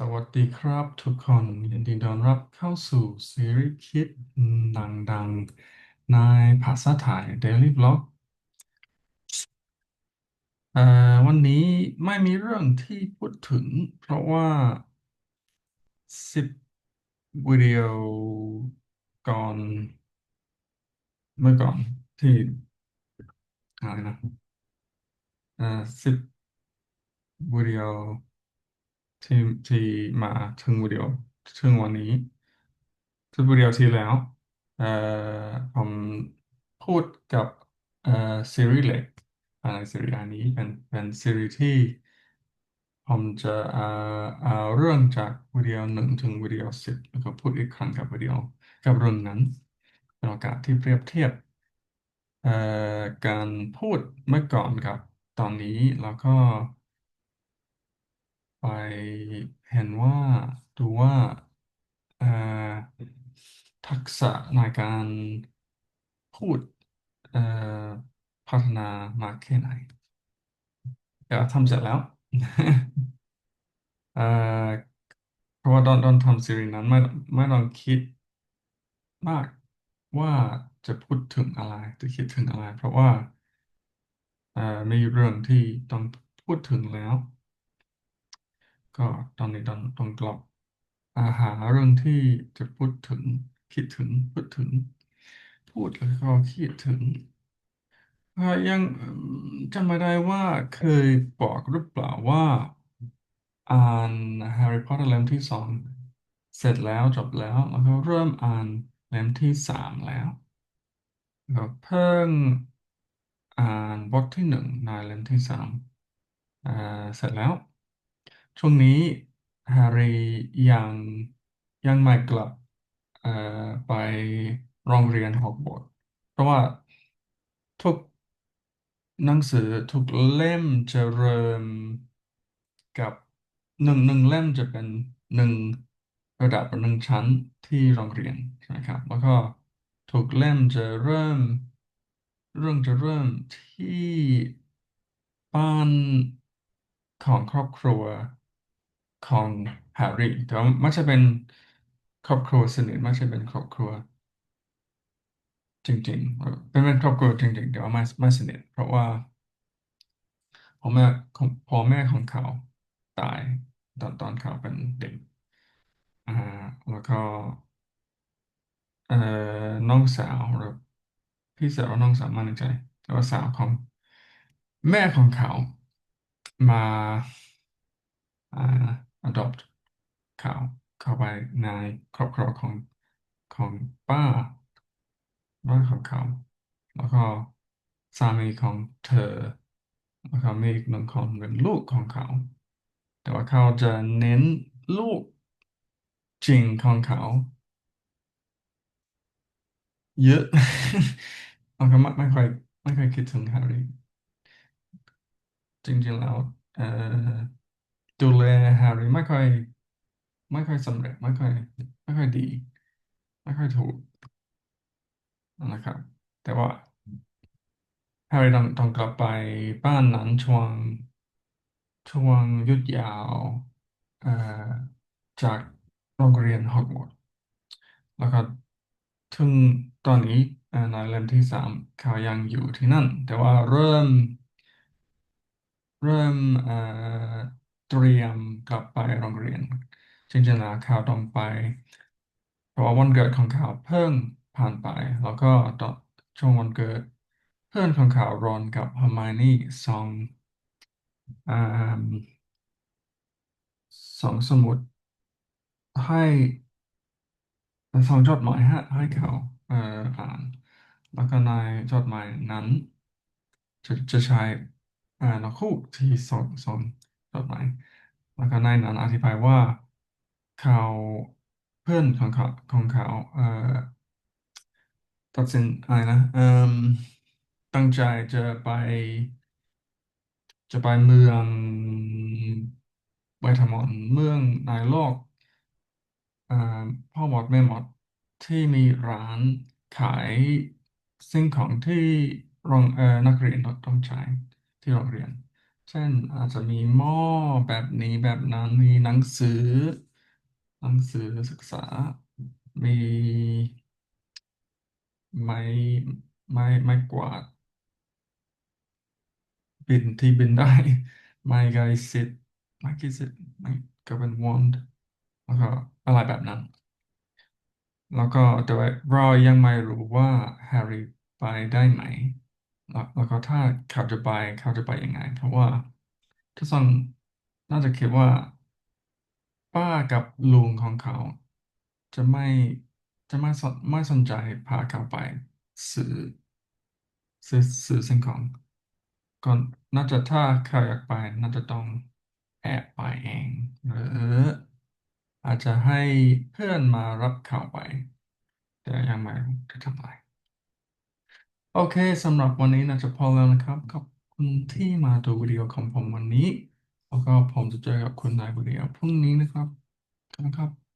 สวัสดีครับทุกคนยินดีต้อนรับเข้าสู่ซีรีส์คิดหนังดังในภาษาไทย Daily Vlog เอ่อวันนี้ไม่มีเรื่องที่พูดถึง เพราะว่าสิบวิดีโอก่อน เมื่อก่อนที่อะไรนะอ่อสิบวิดีโอ ที่ที่มาถึงวิดีโอถึงวันนี้สิบวิดีโอที่แล้วเอ่อผมพูดกับเอ่อซีรีส์เล็กอะไรซีรีส์อันนี้เป็นเป็นซีรีส์ที่ผมจะเอ่อเอาเรื่องจากวิดีโอหนึ่งถึงวิดีโอสิบแล้วก็พูดอีกครั้งกับวิดีโอกับเรื่องนั้นเป็นโอกาสที่เปรียบเทียบเอ่อการพูดเมื่อก่อนกับตอนนี้แล้วก็ ไปเห็นว่าดูว่าเอ่อทักษะในการพูดเอ่อพัฒนามากแค่ไหนเดี๋ยวทำเสร็จแล้ว เอ่อเพราะว่าตอนตอนทำซีรีส์นั้นไม่ไม่ต้องคิดมากว่าจะพูดถึงอะไรจะคิดถึงอะไร เพราะว่าเอ่อมีเรื่องที่ต้องพูดถึงแล้ว ก็ตอนนี้ตองต้องกลับอาหาเรื่องที่จะพูดถึง คิดถึงพูดถึง พูดแล้วก็คิดถึงยังจำไม่ได้ว่าเคยบอกหรือเปล่าว่าอ่านแฮร์รี่พอตเตอร์เล่มที่สองเสร็จแล้วจบแล้วแล้วก็เริ่มอ่านเล่มที่สามแล้วก็เพิ่งอ่านบทที่หนึ่งในเล่มที่สามเสร็จแล้ว ช่วงนี้ฮร์รี่ยังยังไม่กลับเอ่อไปโรงเรียนฮอกวอตส์เพราะว่าทุกหนังสือทุกเล่มจะเริ่มกับหนึ่งหนึ่งเล่มจะเป็นหนึ่งระดับหนึ่งชั้นที่โรงเรียนใช่ไหมครับ แล้วก็ทุกเล่มจะเริ่ม เรื่องจะเริ่มที่บ้านของครอบครัว ของแฮร์รี่แต่ว่าม่ใช่เป็นครอบครัวสนิทม่ใช่เป็นครอบครัว จริงๆเออเป็นเป็นครอบครัวจริงๆแต่ว่าไม่ไม่สนิทเพราะว่าพ่อแม่ของพ่อแม่ของเขาตายตอนตอนเขาเป็นเด็กอ่าแล้วก็ เอ่อน้องสาวหรือพี่สาวน้องสาวไมาในใจแต่ว่าสาวของแม่ของเขามาอ่า adopt เขาเข้าไปในครอบครัวของของป้าบ้านของเขา แล้วก็สามีของเธอแล้วก็มีอีกหนึ่งคนเป็นลูกของเขา แต่ว่าเขาจะเน้นลูกจริงของเขา เยอะแล้วก็ไม่ไม่ค่อยไม่ค่อยคิดถึงแฮร์รี่จริงๆแล้วเอ่อ ดูแลฮร์รี่ไม่ค่อย ไม่ค่อยสำเร็จไม่ค่อยไม่ค่อยดี ไม่ค่อยถูกนะครับ แต่ว่าฮร์รี่ต้องต้องกลับไปบ้านนั้นช่วงช่วงยุดยาวเอ่อจากโรงเรียนฮอกวอตส์แล้วก็ถึงตอนนี้ในเล่มที่สามเขายังอยู่ที่นั่น แต่ว่าเริ่ม เริ่ม เตรียมกลับไปโรงเรียนจริงๆแล้วเขาต้องไป เพราะว่าวันเกิดของเขาเพิ่งผ่านไป แล้วก็ตอนช่วงวันเกิด เพื่อนของเขารอนกับเฮอร์ไมนี่ส่งอ่าส่งสมุดให้ส่งจดหมายให้ให้เขาเอ่ออ่าน แล้วก็ในจดหมายนั้น จะจะใช้อ่านคู่ที่ส่งส่ง จดหมายแล้วก็ในนั้นอธิบายว่าเขาเพื่อนของเขาของเขาเอ่อตัดสินอะไรนะเอ่มตั้งใจจะไป จะไปเมืองไวทามอนเมืองนายโลกเอ่อพ่อมดแม่หมดที่มีร้านขายสิ่งของที่โรงเอ่อนักเรียนต้องใช้ที่โรงเรียน เช่นอาจจะมีหม้อแบบนี้แบบนั้นมีหนังสือ หนังสือศึกษา มีไม้ไม้ไม้กวาด บินที่บินได้ ไม้ไกสิทธิ์ไม้กิสิทธิ์ไม้ก็เป็นวอนแล้วก็อะไรแบบนั้น แล้วก็แต่ว่าเรายังไม่รู้ว่าแฮร์รี่ไปได้ไหม แล้วแล้วก็ถ้าเขาจะไปเขาจะไปยังไง เพราะว่าทุกคนน่าจะคิดว่า ป้ากับลุงของเขา จะไม่จะไม่สนไม่สนใจพาเขาไปซื้อซื้อซื้อสิ่งของก่อนน่าจะถ้าเขาอยากไป น่าจะต้องแอบไปเองหรืออาจจะให้เพื่อนมารับเขาไป แต่ยังไม่จะทำอะไร โอเคสำหรับวันนี้น่าจะพอแล้วนะครับขอบคุณที่มาดูวิดีโอของผมวันนี้ แล้วก็ผมจะเจอกับคุณในวิดีโอพรุ่งนี้นะครับขอบคุณครับ